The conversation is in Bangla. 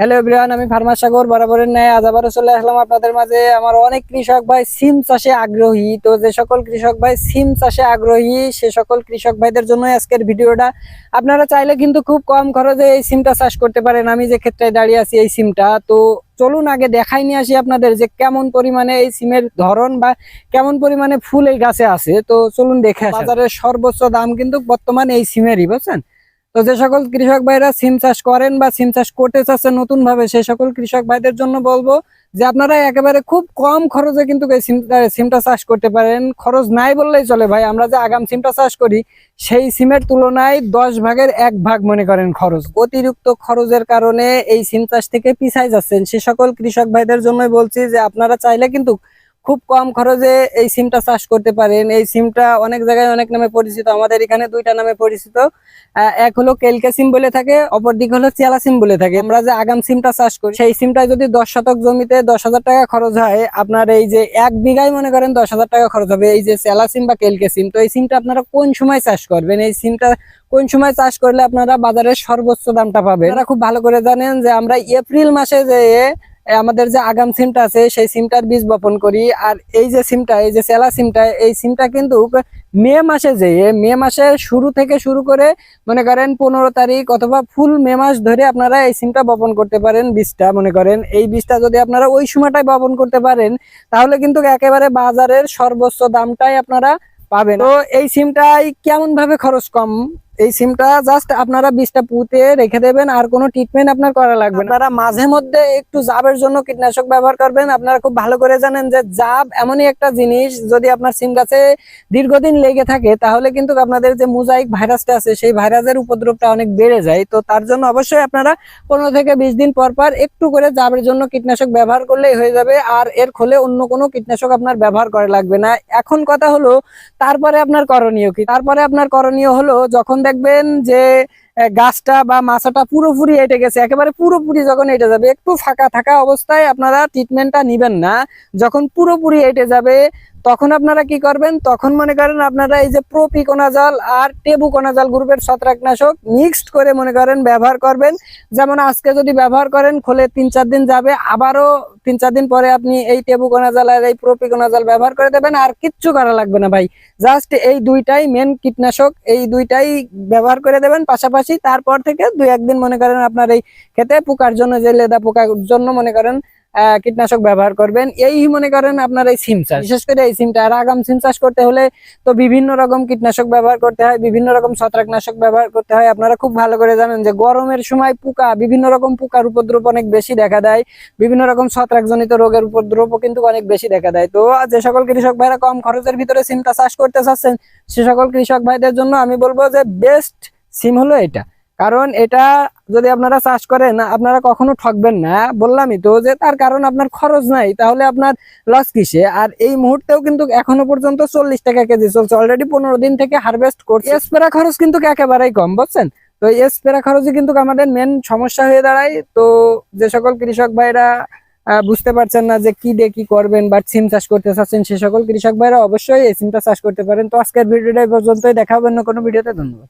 হ্যালো এভরিওয়ান আমি ফার্মার সাগর, বরাবরের ন্যায় আজ আবারও চলে আসলাম আপনাদের মাঝে। আমার অনেক কৃষক ভাই সিম চাষে আগ্রহী। তো যে সকল কৃষক ভাই সিম চাষে আগ্রহী, সে সকল কৃষক ভাইদের জন্য আজকের ভিডিওটা। আপনারা চাইলে কিন্তু খুব কম খরচে এই সিমটা চাষ করতে পারেন। আমি যে ক্ষেত্রে দাঁড়িয়ে আছি এই সিমটা। তো চলুন আগে দেখাই নিয়ে আসি আপনাদের যে কেমন পরিমাণে এই সিমের ধরন বা কেমন পরিমাণে ফুল এই গাছে আছে। তো চলুন দেখে। বাজারের সর্বোচ্চ দাম কিন্তু বর্তমানে এই সিমেরই, বুঝছেন? তো যে সকল কৃষক ভাইরা সিম চাষ করেন বা সিম চাষ করতে চাচ্ছেন নতুন ভাবে সেই সকল কৃষক ভাইদের জন্য বলব যে আপনারা একেবারে খুব কম খরচে কিন্তু সিমটা চাষ করতে পারেন। খরচ নাই বললেই চলে ভাই। আমরা যে আগাম সিমটা চাষ করি, সেই সিমের তুলনায় দশ ভাগের এক ভাগ মনে করেন খরচ। অতিরিক্ত খরচের কারণে এই সিম চাষ থেকে পিছাই যাচ্ছেন। সে সকল কৃষক ভাইদের জন্যই বলছি যে আপনারা চাইলে কিন্তু খুব কম খরচে এই সিমটা চাষ করতে পারেন। এই সিমটা অনেক জায়গায় অনেক নামে পরিচিত। আমাদের এখানে দুইটা নামে পরিচিত। এক হলো কেলকে সিম বলে থাকে অপর দিক হলো চিয়ালা সিম বলে থাকে। আমরা যে আগাম সিমটা চাষ করি, সেই সিমটায় যদি দশ শতক জমিতে দশ হাজার টাকা খরচ হয়, আপনার এই যে এক বিঘায় মনে করেন দশ হাজার টাকা খরচ হবে এই যে চেলা সিম বা কেলকে সিম। তো এই সিমটা আপনারা কোন সময় চাষ করবেন? এই সিমটা কোন সময় চাষ করলে আপনারা বাজারের সর্বোচ্চ দামটা পাবেন? আপনারা খুব ভালো করে জানেন যে আমরা এপ্রিল মাসে যে আমাদের যে আগাম সিমটা আছে, সেই সিমটার বীজ বপন করি। আর এই যে সিমটা এই যে সেলা সিমটা এই সিমটা কিন্তু মে মাসে যে এ মে মাসে শুরু থেকে শুরু করে মনে করেন পনেরো তারিখ অথবা ফুল মে মাস ধরে আপনারা এই সিমটা বপন করতে পারেন বীজটা, মনে করেন। এই বীজটা যদি আপনারা ওই সময়টায় বপন করতে পারেন, তাহলে কিন্তু একেবারে বাজারের সর্বোচ্চ দামটাই আপনারা পাবেন। তো এই সিমটাই কেমন ভাবে খরচ কম? এই সিমটা জাস্ট আপনারা বীজটা পুঁতে রেখে দেবেন, আর কোনো ট্রিটমেন্ট আপনার করা লাগবে। আপনারা মাঝে মধ্যে একটু জাবের জন্য কীটনাশক ব্যবহার করবেন। আপনারা খুব ভালো করে জানেন যে জাব এমনই একটা জিনিস, যদি আপনার সিম গাছে দীর্ঘদিন লেগে থাকে, তাহলে কিন্তু আপনাদের যে মুজাইক ভাইরাসটা আছে, সেই ভাইরাসের উপদ্রবটা অনেক বেড়ে যায়। তো তার জন্য অবশ্যই আপনারা পনেরো থেকে বিশ দিন পর পর একটু করে জাবের জন্য কীটনাশক ব্যবহার করলেই হয়ে যাবে, আর এর খোলে অন্য কোনো কীটনাশক আপনার ব্যবহার করা লাগবে না। এখন কথা হলো, তারপরে আপনার করণীয় কি? তারপরে আপনার করণীয় হলো, যখন দেখবেন যে আহ, গাছটা বা মাছাটা পুরোপুরি এটে গেছে। একেবারে পুরোপুরি যখন এটে যাবে, একটু ফাঁকা থাকা অবস্থায় আপনারা ট্রিটমেন্টটা নিবেন না। যখন পুরোপুরি এটে যাবে, তখন আপনারা কি করবেন? তখন মনে করেন আপনারা এই যে প্রোপিকোনাজাল আর টেবুকোনাজাল গ্রুপের ছত্রাকনাশক মিক্সড করে মনে করেন ব্যবহার করবেন। যেমন আজকে যদি ব্যবহার করেন, খোলে তিন চার দিন যাবে, আবারও তিন চার দিন পরে আপনি এই টেবুকোনাজাল আর এই প্রোপিকোনাজাল ব্যবহার করে দেবেন আর কিচ্ছু করা লাগবে না ভাই। জাস্ট এই দুইটাই মেন কীটনাশক, এই দুইটাই ব্যবহার করে দেবেন। পাশাপাশি তারপর থেকে দুই একদিন মনে করেন আপনার এই খেতে পোকার জন্য যে লেদা পোকার জন্য মনে করেন কীটনাশক ব্যবহার করবেন। এই মনে করেন আপনার এই সিম চাষ। বিশেষ করে এই সিমটা। আর আগাম সিম চাষ করতে হলে তো বিভিন্ন রকম কীটনাশক ব্যবহার করতে হয়, বিভিন্ন রকম ছত্রাকনাশক ব্যবহার করতে হয়। আপনারা খুব ভালো করে জানেন যে গরমের সময় পোকা, বিভিন্ন রকম পোকার উপদ্রব অনেক বেশি দেখা দেয়। বিভিন্ন রকম ছত্রাকজনিত রোগের উপদ্রবও কিন্তু অনেক বেশি দেখা দেয়। তো যে সকল কৃষক ভাইরা কম খরচের ভিতরে সিমটা চাষ করতে চাচ্ছেন, সে সকল কৃষক ভাইদের জন্য আমি বলব যে বেস্ট সিম হলো এটা। কারণ এটা যদি আপনারা চাষ করেন, আপনারা কখনো ঠকবেন না। বললামই তো যে তার কারণ আপনার খরচ নাই, তাহলে আপনার লস কিসে? আর এই মুহূর্তেও কিন্তু এখনও পর্যন্ত চল্লিশ টাকা কেজি চলছে। অলরেডি পনেরো দিন থেকে হারভেস্ট করছে। স্প্রে খরচ কিন্তু একেবারেই কম, বুঝছেন? তো এই স্প্রে খরচই কিন্তু আমাদের মেন সমস্যা হয়ে দাঁড়ায়। তো যে সকল কৃষক ভাইরা বুঝতে পারছেন না যে কি দিয়ে কি করবেন বা সিম চাষ করতে চাচ্ছেন, সে সকল কৃষক ভাইরা অবশ্যই এই সিমটা চাষ করতে পারেন। তো আজকের ভিডিওটা পর্যন্তই। দেখা হবে অন্য কোনো ভিডিওতে ধন্যবাদ।